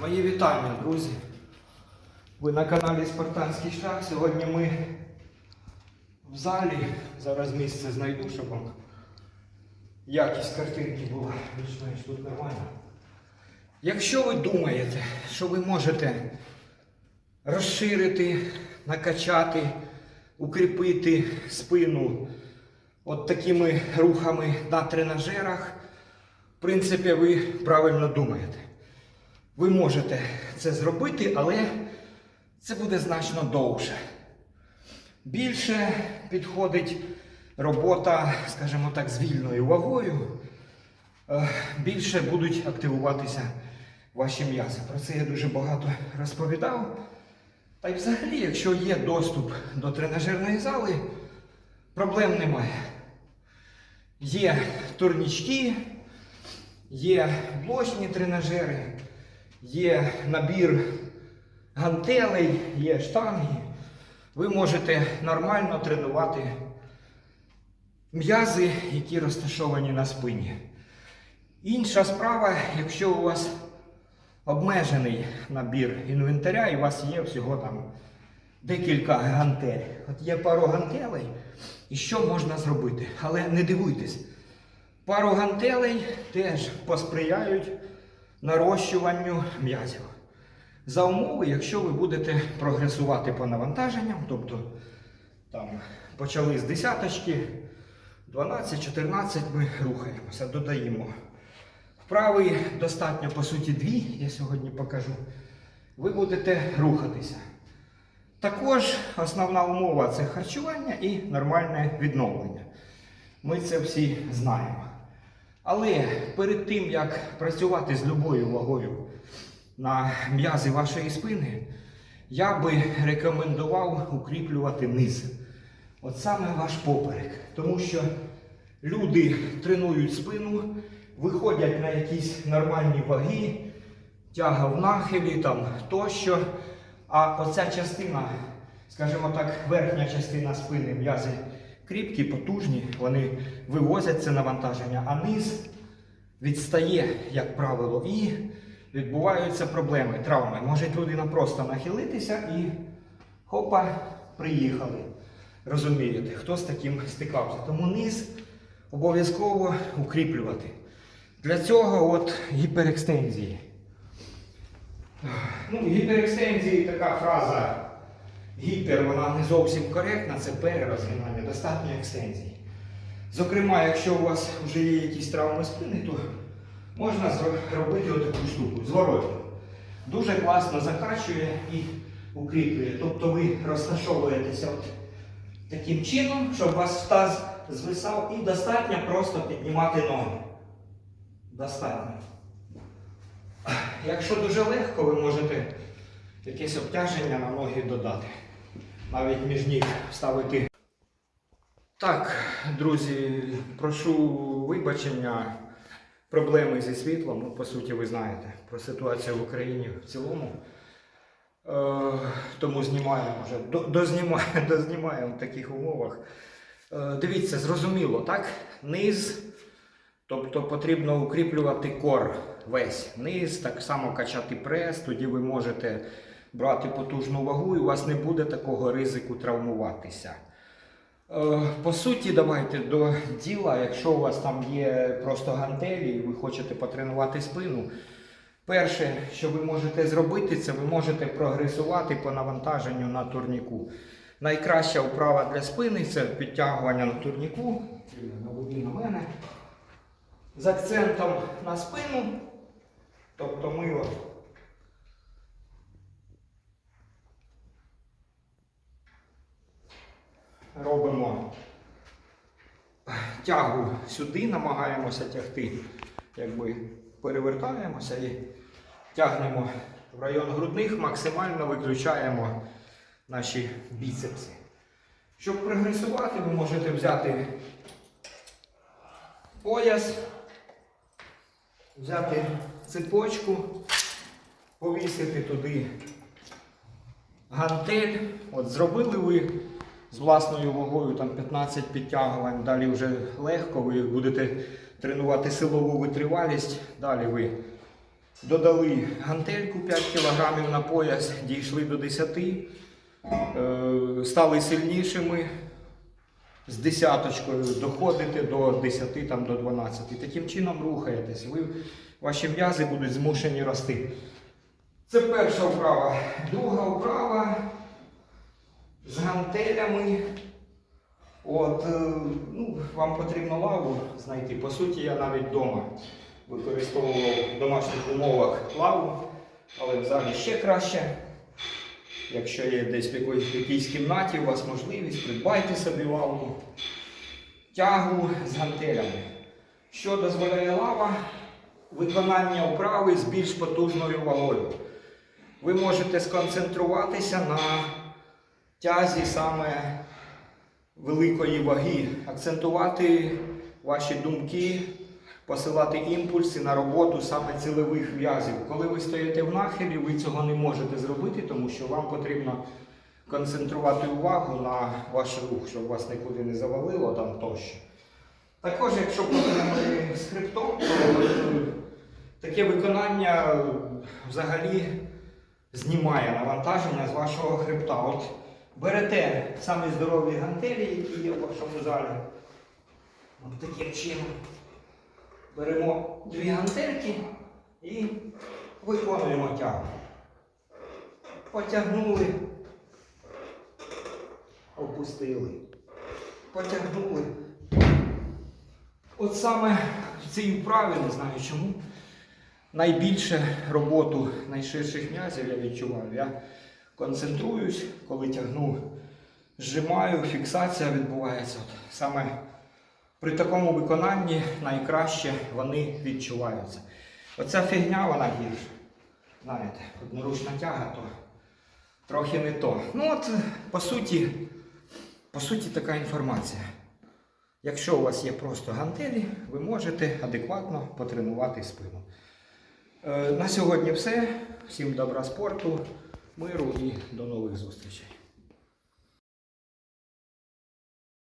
Мої вітання, друзі. Ви на каналі Спартанський шлях. Сьогодні ми в залі. Зараз місце знайду, щоб вам якість картинки була більш-менш тут нормальна. Якщо ви думаєте, що ви можете розширити, накачати, укріпити спину от такими рухами на тренажерах, в принципі, ви правильно думаєте. Ви можете це зробити, але це буде значно довше. Більше підходить робота, скажімо так, з вільною вагою. Е, Більше будуть активуватися ваші м'язи. Про це я дуже багато розповідав. Та й взагалі, якщо є доступ до тренажерної зали, проблем немає. Є турнічки, є блочні тренажери, є набір гантелей, є штанги. Ви можете нормально тренувати м'язи, які розташовані на спині. Інша справа, якщо у вас обмежений набір інвентаря і у вас є всього там декілька гантель. От є пару гантелей, і що можна зробити? Але не дивуйтесь, пару гантелей теж посприяють нарощуванню м'язів. За умови, якщо ви будете прогресувати по навантаженням, тобто там почали з десяточки, 12-14 ми рухаємося, додаємо. Вправи достатньо, по суті, дві, я сьогодні покажу. Ви будете рухатися. Також основна умова це харчування і нормальне відновлення. Ми це всі знаємо. Але перед тим, як працювати з любою вагою на м'язи вашої спини, я би рекомендував укріплювати низ. От саме ваш поперек. Тому що люди тренують спину, виходять на якісь нормальні ваги, тяга в нахилі там тощо. А оця частина, скажімо так, верхня частина спини, м'язи кріпкі, потужні, вони вивозять це навантаження, а низ відстає, як правило, і відбуваються проблеми, травми. Може людина просто нахилитися і хопа, приїхали. Розумієте, хто з таким стикався. Тому низ обов'язково укріплювати. Для цього от гіперекстензії. Ну, гіперекстензії така фраза гіпер, вона не зовсім коректна, це перерозгинання, достатньо екстензії. Зокрема, якщо у вас вже є якісь травми спини, то можна зробити отаку штуку, зворотню. Дуже класно закачує і укріплює. Тобто ви розташовуєтеся от таким чином, щоб у вас таз звисав і достатньо просто піднімати ноги. Достатньо. Якщо дуже легко, ви можете якесь обтяження на ноги додати. Навіть між ніг ставити. Так, друзі, прошу вибачення. Проблеми зі світлом, ну, по суті, ви знаєте про ситуацію в Україні в цілому. Е, тому знімаємо вже, до- дознімаємо, дознімаємо в таких умовах. Е, дивіться, зрозуміло, так? Низ, тобто потрібно укріплювати кор весь. Низ, так само качати прес, тоді ви можете брати потужну вагу і у вас не буде такого ризику травмуватися. Е, По суті, давайте до діла, якщо у вас там є просто гантелі і ви хочете потренувати спину. Перше, що ви можете зробити, це ви можете прогресувати по навантаженню на турніку. Найкраща вправа для спини це підтягування на турніку. На мене. З акцентом на спину. Тобто ми робимо тягу сюди, намагаємося тягти, якби перевертаємося і тягнемо в район грудних, максимально виключаємо наші біцепси. Щоб прогресувати, ви можете взяти пояс, взяти цепочку, повісити туди гантель. От зробили ви з власною вагою там 15 підтягувань, далі вже легко, ви будете тренувати силову витривалість, далі ви Додали гантельку 5 кг на пояс, дійшли до 10, е, стали сильнішими. З десяточкою доходите до 10, там, до 12. Таким чином рухаєтесь. Ви, ваші м'язи будуть змушені рости. Це перша вправа. Друга вправа з гантелями. От, е, ну, вам потрібно лаву знайти. По суті, я навіть вдома використовував в домашніх умовах лаву, але в залі ще краще. Якщо є десь в якоїсь в якійсь кімнаті, у вас можливість, придбайте собі лаву, тягу з гантелями. Що дозволяє лава? Виконання вправи з більш потужною вагою. Ви можете сконцентруватися на тязі саме великої ваги, акцентувати ваші думки, посилати імпульси на роботу саме цілевих в'язів. Коли ви стоїте в нахилі, ви цього не можете зробити, тому що вам потрібно концентрувати увагу на ваш рух, щоб вас нікуди не завалило там тощо. Також, якщо з хребтом, то е, таке виконання взагалі знімає навантаження з вашого хребта. От берете самі здорові гантелі, які є в вашому залі. От таким чином. Беремо дві гантельки і виконуємо тягу. Потягнули, опустили. Потягнули. От саме в цій вправі, не знаю чому, найбільше роботу найширших м'язів я відчуваю. Я концентруюсь, коли тягну, зжимаю, фіксація відбувається. От саме при такому виконанні найкраще вони відчуваються. Оця фігня вона гірша. Знаєте, одноручна тяга, то трохи не то. Ну от, по суті, по суті, така інформація. Якщо у вас є просто гантелі, ви можете адекватно потренувати спину. Е, На сьогодні все. Всім добра спорту, миру і до нових зустрічей.